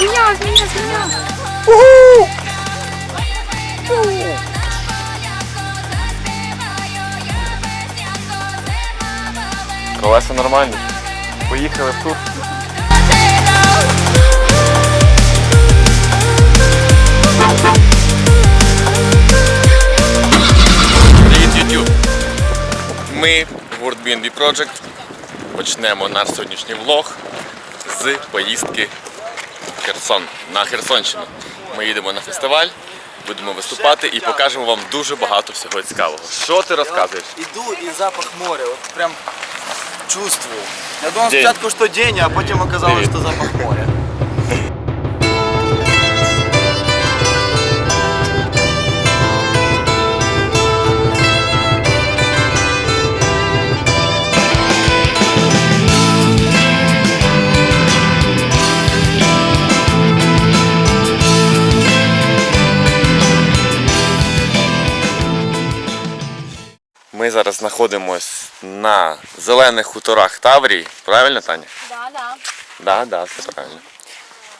Свиня, свиня, свиня. Колеса нормальні. Поїхали в тур. Привіт, YouTube! Ми, гурт BNB Project, почнемо наш сьогоднішній влог з поїздки Херсон на Херсонщину. Ми їдемо на фестиваль, будемо виступати і покажемо вам дуже багато всього цікавого. Що ти розказуєш? Іду і запах моря, От прям чувствую. Я думав День. спочатку, що день, а потім оказалось, що запах моря. Ми зараз знаходимось на зелених хуторах Таврії. Правильно, Таня? Да, да. Да, да, все правильно.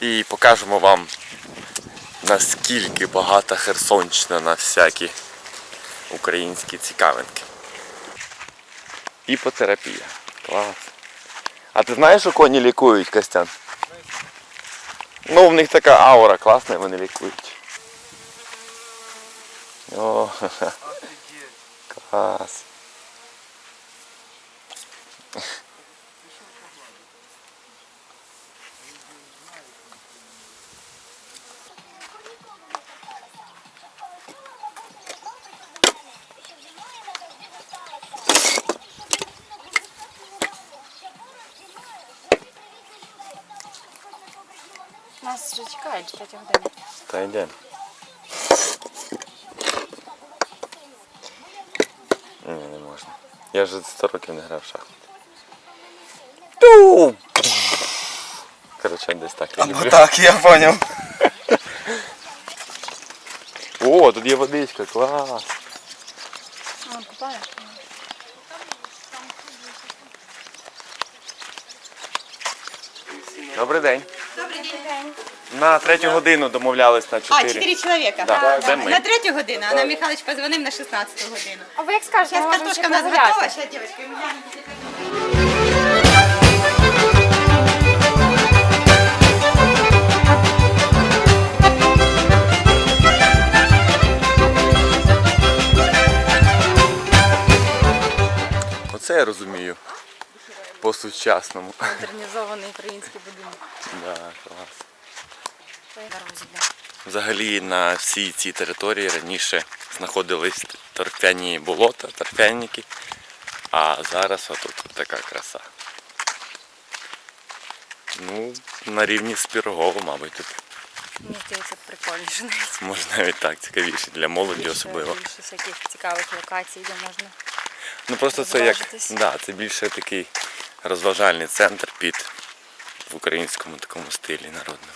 І покажемо вам наскільки багата Херсонщина на всякі українські цікавинки. Іпотерапія. Клас. А ти знаєш, що коні лікують, Костян? Ну, в них така аура класна, вони лікують. О, ха-ха. Клас. Нас вже чекають третя година. Та йде. Ні, не можна. Я вже 100 років не грав в шахмати. Ту! Коротше, десь так я люблю. так, я понял. О, тут є водичка, клас. А, купаєш? Добрий день. На третю годину домовлялись на А, 4. чотири чоловіка. Да, це ми. На третю годину, а нам Михайлович позвонив на 16 годину. А ви як скажете, Зараз можемо картошка в нас готова, зараз, дівчатки. Оце я розумію. По-сучасному. Модернізований український будинок. Да, клас. По дорозі. Взагалі на всій цій території раніше знаходились торфяні болота, торфяники, а зараз отут така краса. Ну, на рівні з Пірогово, мабуть, тут Мені здається, прикольніше навіть. може навіть так цікавіше для молоді Більше- особливо. Більше всяких цікавих локацій, де можна. Ну просто це як розважитись. да, це більше такий розважальний центр під в українському такому стилі народному.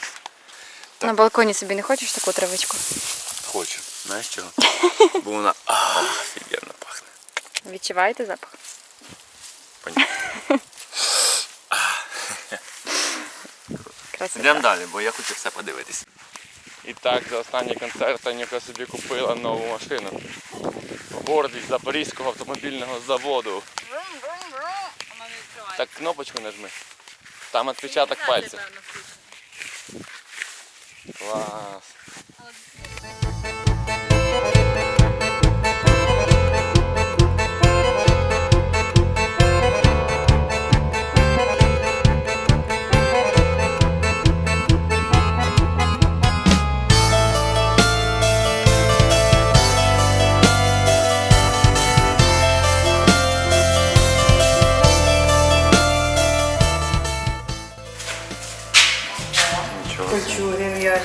На балконі собі не хочеш таку травичку? Хочу. Знаєш чого? Бо вона офігенно пахне. Відчуваєте запах? Понятно. Йдемо далі, бо я хочу все подивитись. І так, за останній концерт Таніка собі купила нову машину. Гордість Запорізького автомобільного заводу. Так кнопочку нажми. Там відпечаток пальця. Клас.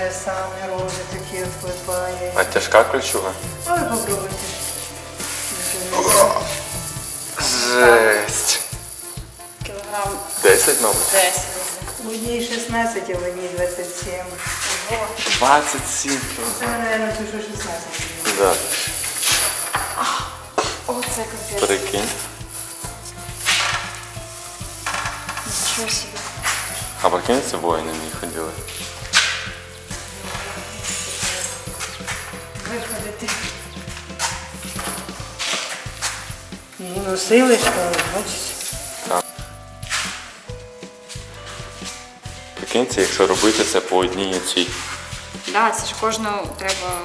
В'яже саме, рози такі вклепає. А тяжка ключова? Але попробуйте. Жесть. Кілограм 10 мабуть. 10. В одній 16, а в одній 27. 27 Це, мабуть, ту, що 16. Да. Оце капець. Прикинь. Нічого собі. А прикинь, це воїни мені ходили. Робити. І носили, що бачиш. Прикиньте, якщо робити це по одній цій. Да, це ж кожну треба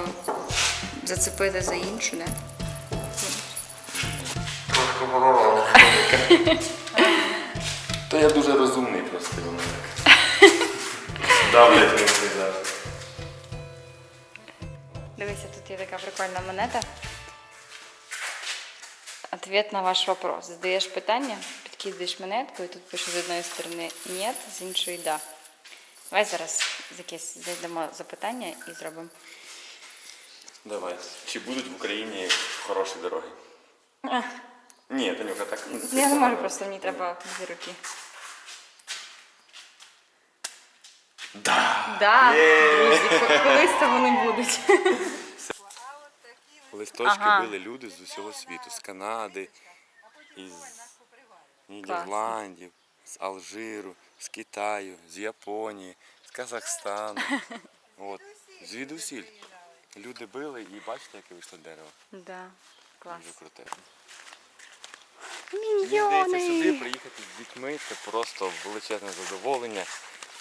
зацепити за іншу, не? То я дуже розумний просто так. Давлять мені зараз. Дивися, тут є така прикольна монета. Ответ на ваш вопрос. Задаєш питання, підкидаєш монетку, і тут пише з одної сторони ні, з іншої да. Давай зараз якесь знайдемо запитання і зробимо. Давай. Чи будуть в Україні хороші дороги? Ні, Танюка, так. ну, Я не можу просто, мені треба дві руки. Да. Да, друзі, ко- колись це вони будуть. Листочки Ага. били люди з усього світу, з Канади, із Нідерландів, з Алжиру, з Китаю, з Японії, з Казахстану. От, звідусіль. Люди били і бачите, яке вийшло дерево. Да, клас. Дуже круте. Мені здається, сюди Міньйони! приїхати з дітьми це просто величезне задоволення.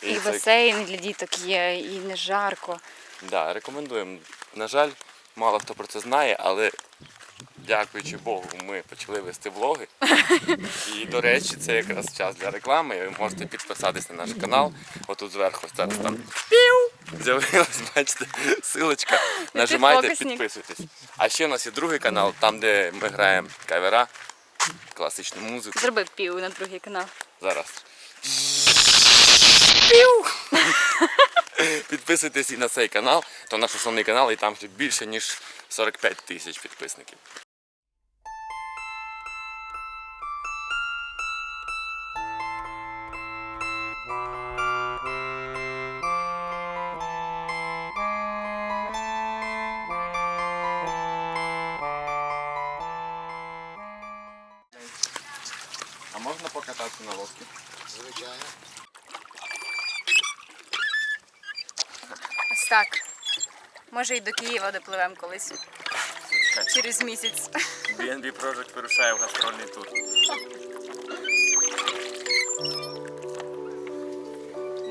І басейн для діток є, і не жарко. Да, рекомендуємо. На жаль, мало хто про це знає, але дякуючи Богу, ми почали вести влоги. І, до речі, це якраз час для реклами. Ви можете підписатись на наш канал. Отут зверху зараз там пів з'явилась, бачите, силочка. Нажимайте, підписуйтесь. А ще у нас є другий канал, там, де ми граємо кавера, класичну музику. Зроби пів на другий канал. Зараз. Підписуйтесь і на цей канал, то наш основний канал, і там більше ніж 45 тисяч підписників. Так. Може і до Києва допливемо колись. Через місяць. BNB Project вирушає в гастрольний тур.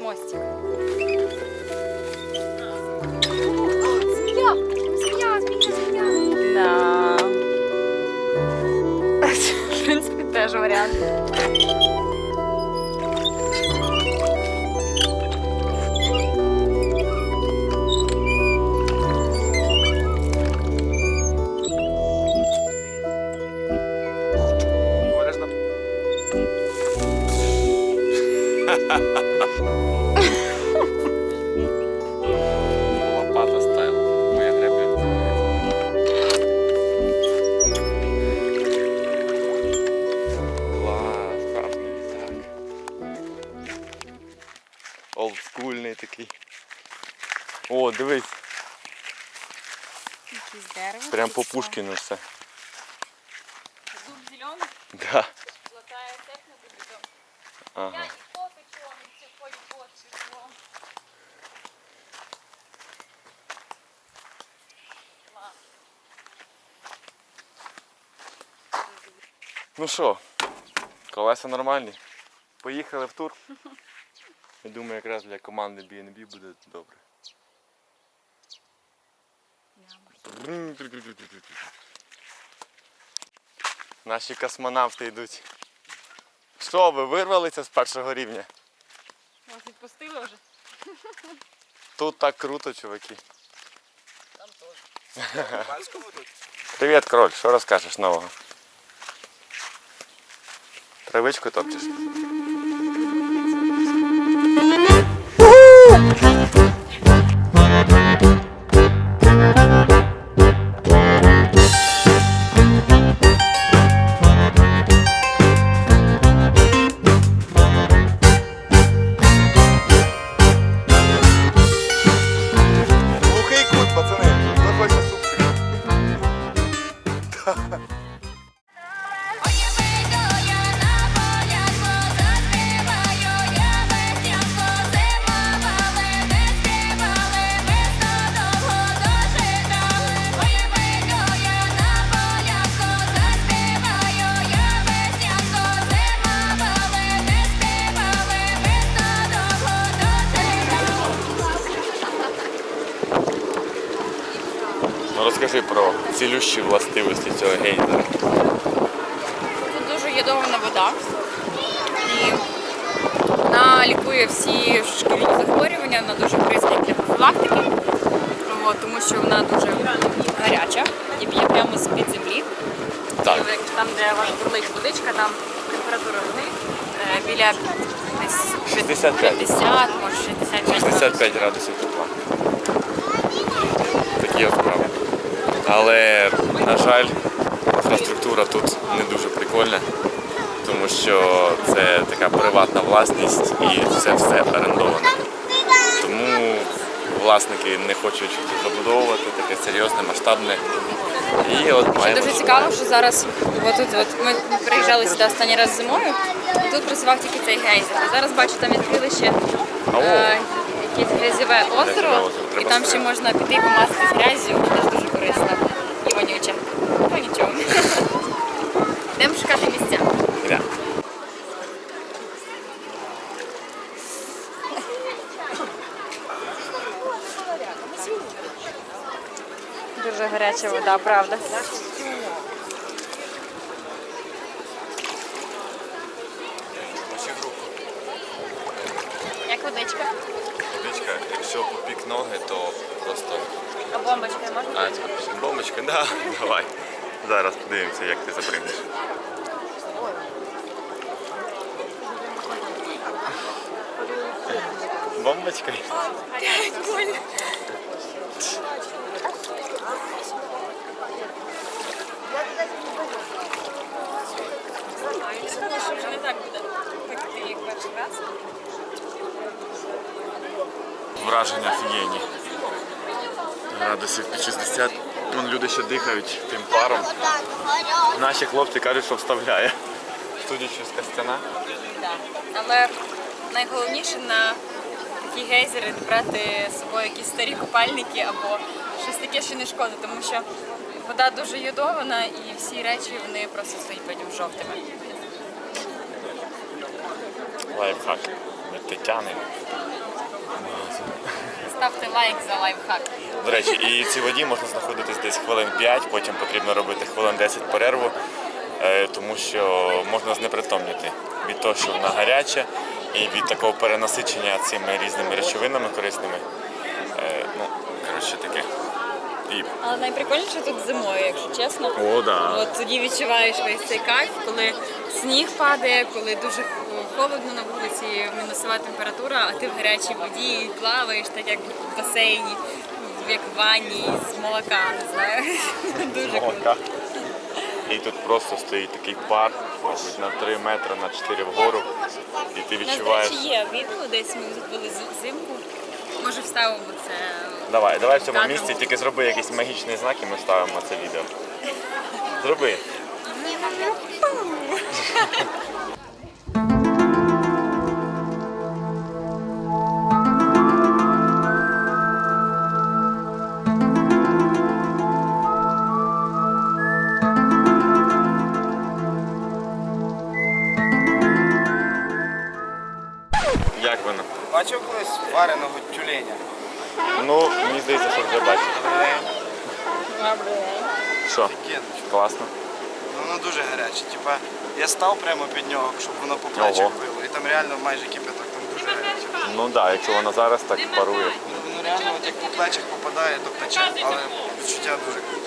Мостик. Змія! Змія, змія, змія. Да. В принципі, теж варіант. Пушкіну все. Дуб зелений, Да. золотая на дубі. Ага. кофе черный, все ходит под числом. Ну що, колеса нормальні. Поїхали в тур. Я думаю, якраз для команди BNB буде добре. Наші космонавти йдуть. Що, ви вирвалися з першого рівня? Вас відпустили вже? Тут так круто, чуваки. Там теж. Привіт, кроль, що розкажеш нового? Травичку топчеш? Ядована вода. І вона лікує всі шкільні захворювання, вона дуже корисна для профілактики, тому що вона дуже гаряча і б'є прямо з-під землі. Так. І Там, де ваш бурлить водичка, там температура води е, біля 65. 50, може 65. 65 градусів тепла. Такі от справи. Але, на жаль, інфраструктура тут не дуже прикольна, тому що це така приватна власність і це все орендоване. Тому власники не хочуть забудовувати таке серйозне, масштабне. І от маємо. Дуже цікаво, що зараз отут, от ми приїжджали сюди останній раз зимою, і тут працював тільки цей гейзер. А зараз бачу, там відкрили ще О. е, якесь грязьове озеро, озеро, і треба там ще можна піти помастись грязю, теж дуже корисно. І вонюче. Ну нічого. Йдемо шукати місця. Дуже гаряча вода, правда. Як водичка? Водичка, якщо попік ноги, то просто. А бомбочка можна? А, бомбочка, да, давай. Зараз подивимося, як ти запригнеш. Бомбочка. Що не так буде пекти, як перший раз. Враження офігенні. Градусів під 60. Вон люди ще дихають тим паром. Наші хлопці кажуть, що вставляє. Судячи з костяна. Але найголовніше на такі гейзери брати з собою якісь старі купальники або щось таке, що не шкодить, тому що вода дуже йодована і всі речі вони просто стають потім жовтими. Лайфхак від Тетяни. Ставте лайк за лайфхак. До речі, і в цій воді можна знаходитись десь хвилин 5, потім потрібно робити хвилин 10 перерву, е, тому що можна знепритомніти від того, що вона гаряча, і від такого перенасичення цими різними речовинами корисними. Е, Ну, коротше таке. І Але найприкольніше тут зимою, якщо чесно. О, да. От тоді відчуваєш весь цей кайф, коли сніг падає, коли дуже холодно на вулиці, мінусова температура, а ти в гарячій воді плаваєш, так як в басейні, як в ванні з молока, не знаю. Дуже круто. молока. І тут просто стоїть такий пар, мабуть, на 3 метри, на 4 вгору. І ти У нас, до відчуваєш. речі, є відео, десь ми були взимку. Може вставимо це. Давай, давай в цьому місці, тільки зроби якийсь магічний знак і ми ставимо це відео. Зроби. Воно? Бачив колись вареного тюленя? Ну, мені здається, що вже бачиш. Що? Класно. Ну, Воно дуже гаряче. Типа, я став прямо під нього, щоб воно по плечах Ого. било. І там реально майже кипяток, там дуже гаряче. Ну так, да, якщо вона зараз так парує. Ну, Воно реально от як по плечах попадає, то пече, але відчуття дуже круті.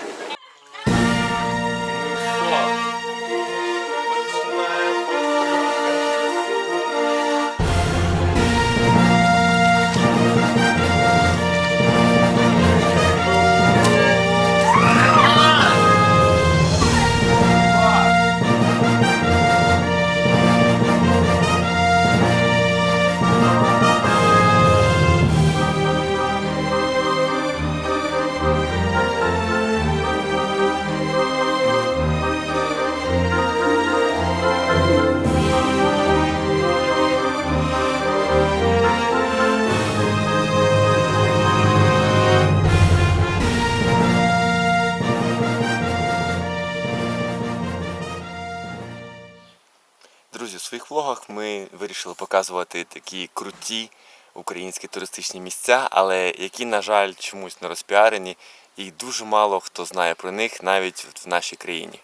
Друзі, у своїх влогах ми вирішили показувати такі круті українські туристичні місця, але які, на жаль, чомусь не розпіарені і дуже мало хто знає про них навіть в нашій країні.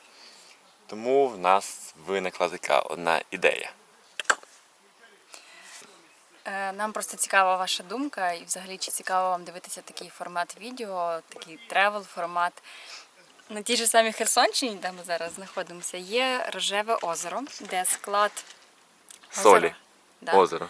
Тому в нас виникла така одна ідея. Е, Нам просто цікава ваша думка, і взагалі чи цікаво вам дивитися такий формат відео, такий тревел формат. На тій же самій Херсонщині, де ми зараз знаходимося, є рожеве озеро, де склад Солі. Озеро, да. Озеро.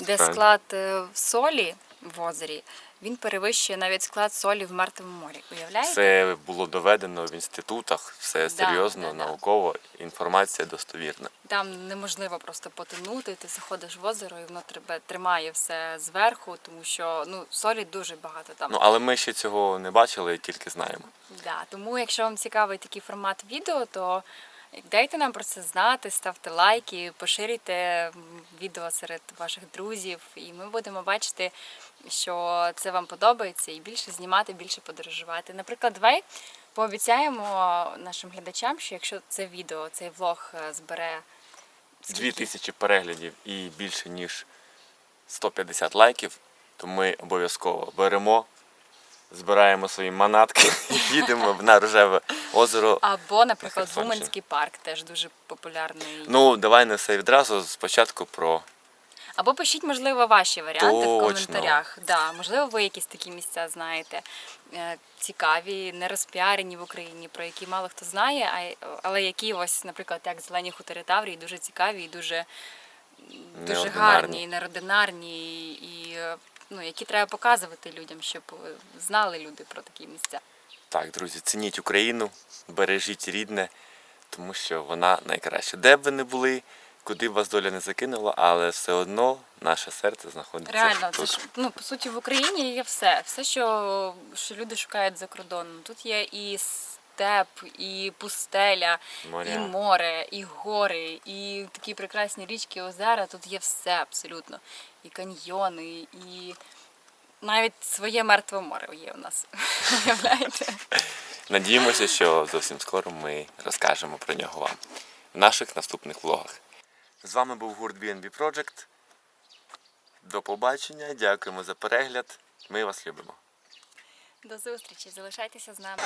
де склад е, солі в озері він перевищує навіть склад солі в Мертвому морі. Уявляєте? Все було доведено в інститутах, все серйозно, да, да. науково, інформація достовірна. Там неможливо просто потонути. Ти заходиш в озеро і воно тебе тримає все зверху, тому що ну солі дуже багато там. Ну але ми ще цього не бачили, тільки знаємо. Да, тому якщо вам цікавий такий формат відео, то дайте нам про це знати, ставте лайки, поширюйте відео серед ваших друзів, і ми будемо бачити, що це вам подобається, і більше знімати, більше подорожувати. Наприклад, давай пообіцяємо нашим глядачам, що якщо це відео, цей влог е, збере Дві тисячі переглядів і більше ніж 150 лайків, то ми обов'язково беремо, збираємо свої манатки і їдемо на рожеве озеро. Або, наприклад. Вуменський парк теж дуже популярний. Ну, давай не все відразу. Спочатку про Або пишіть, можливо, ваші варіанти в коментарях. Да, можливо, ви якісь такі місця знаєте. е, Цікаві, не розпіарені в Україні, про які мало хто знає, але які ось, наприклад, як зелені хутори Таврії, дуже цікаві і дуже, дуже гарні, і неординарні, і е, ну, які треба показувати людям, щоб е, знали люди про такі місця. так, друзі, цініть Україну, бережіть рідне, тому що вона найкраща. Де б ви не були, куди б вас доля не закинула, але все одно наше серце знаходиться Реально, це ж ну по суті в Україні є все. Все, що, що люди шукають за кордоном. Тут є і степ, і пустеля, Моря. і море, і гори, і такі прекрасні річки, озера. Тут є все абсолютно. І каньйони, і навіть своє мертве море є у нас. Уявляєте? Надіємося, що зовсім скоро ми розкажемо про нього вам в наших наступних влогах. З вами був гурт BNB Project. До побачення, дякуємо за перегляд. Ми вас любимо. До зустрічі! Залишайтеся з нами.